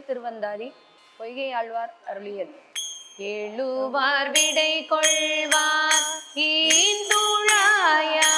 திருப்புகழ் திருவந்தாதி பொய்கை ஆழ்வார் அருளியது. எழுவார் விடை கொள்வார் ஈந்துழாயா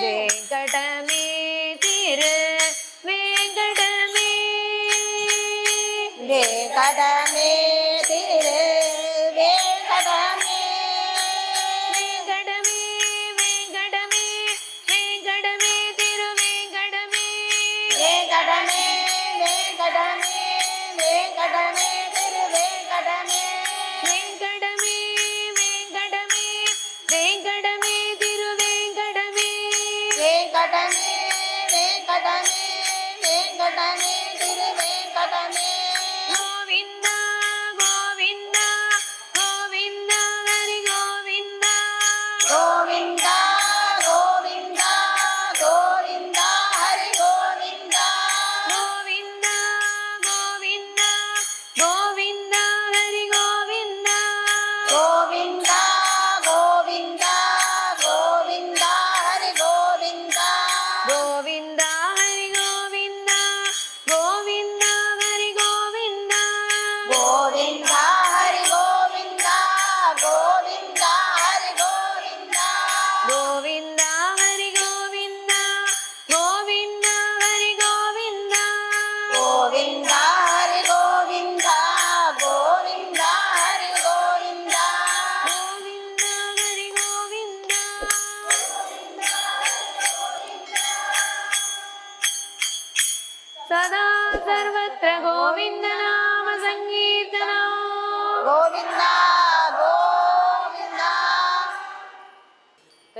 வெங்கடமே திரு வெங்கடமே. வெங்கடமே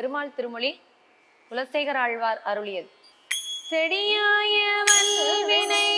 பெருமாள் திருமொழி குலசேகர் ஆழ்வார் அருளியது. செடியாய வினை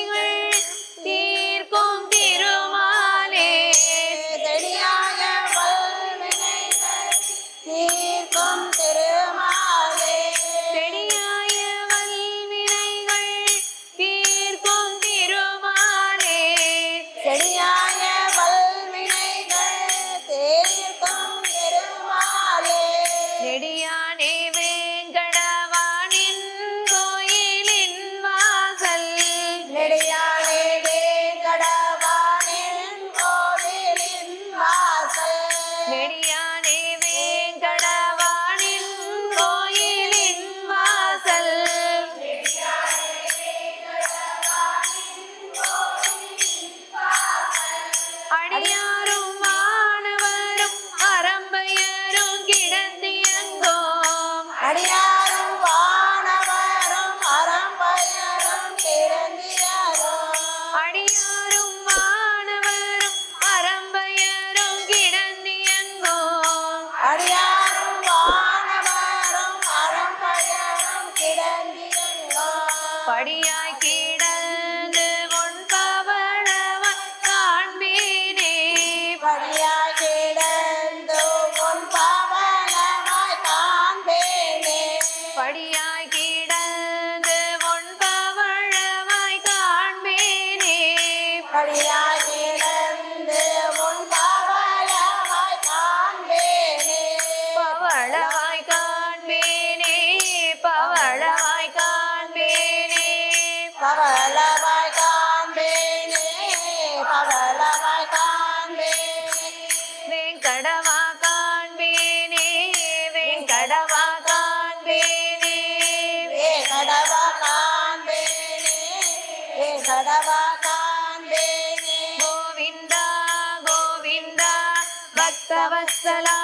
பக்தவத்சலா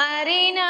Marina.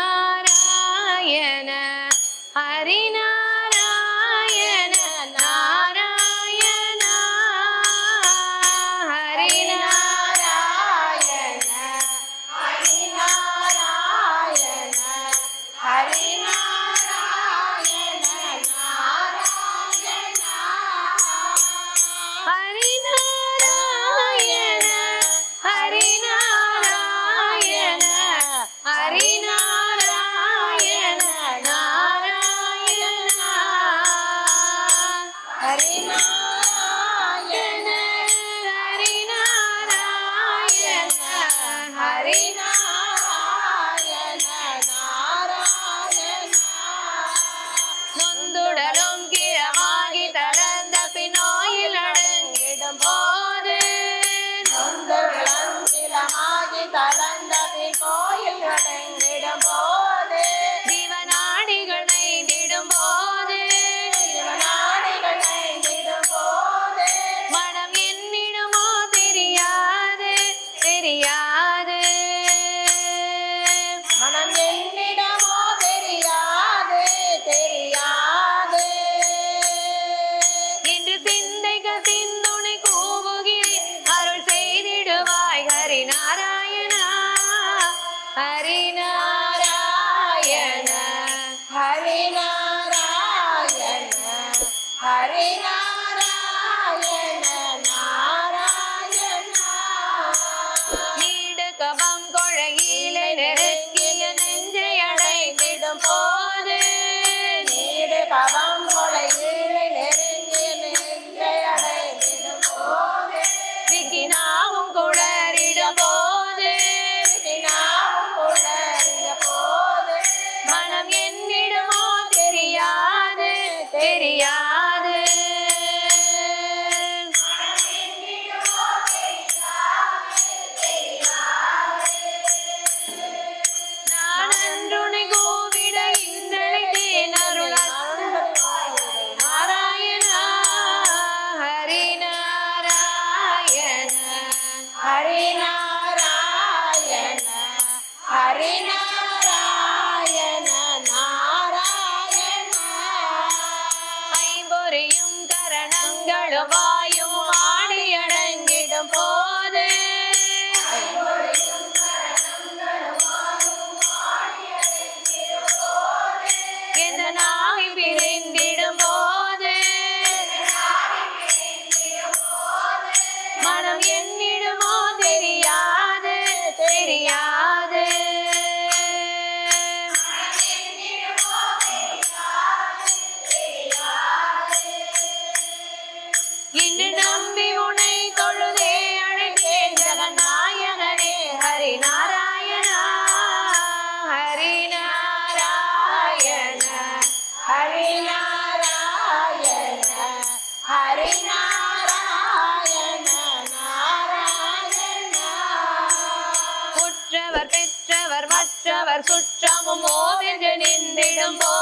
Rambo.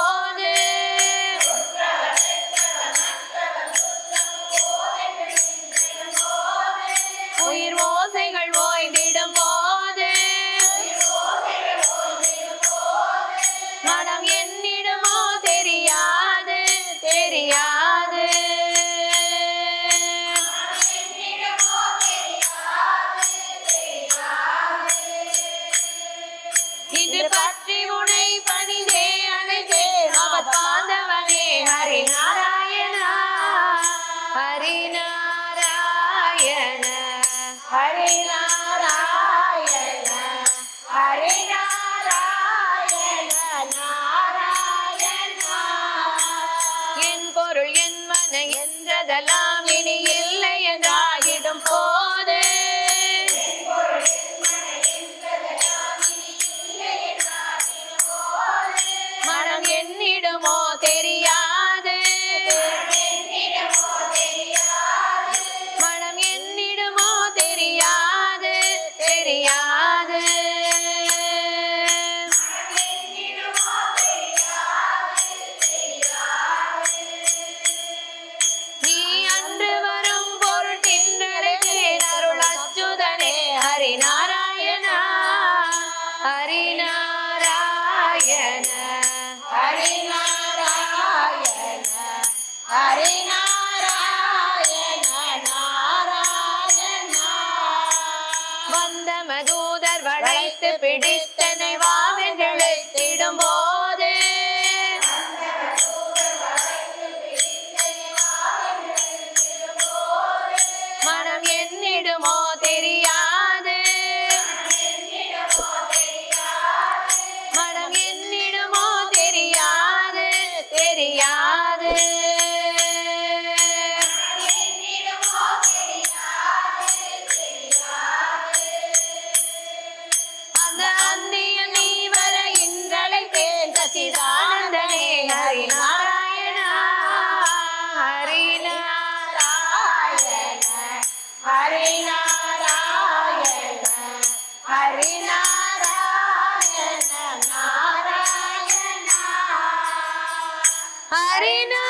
Hare Ram. பிடித்தனை வாவெங்களை திடும் போது மனம் என்னிடுமோ தெரியாது. மனம் என்னிடுமோ தெரியாது. தெரியாது हरिना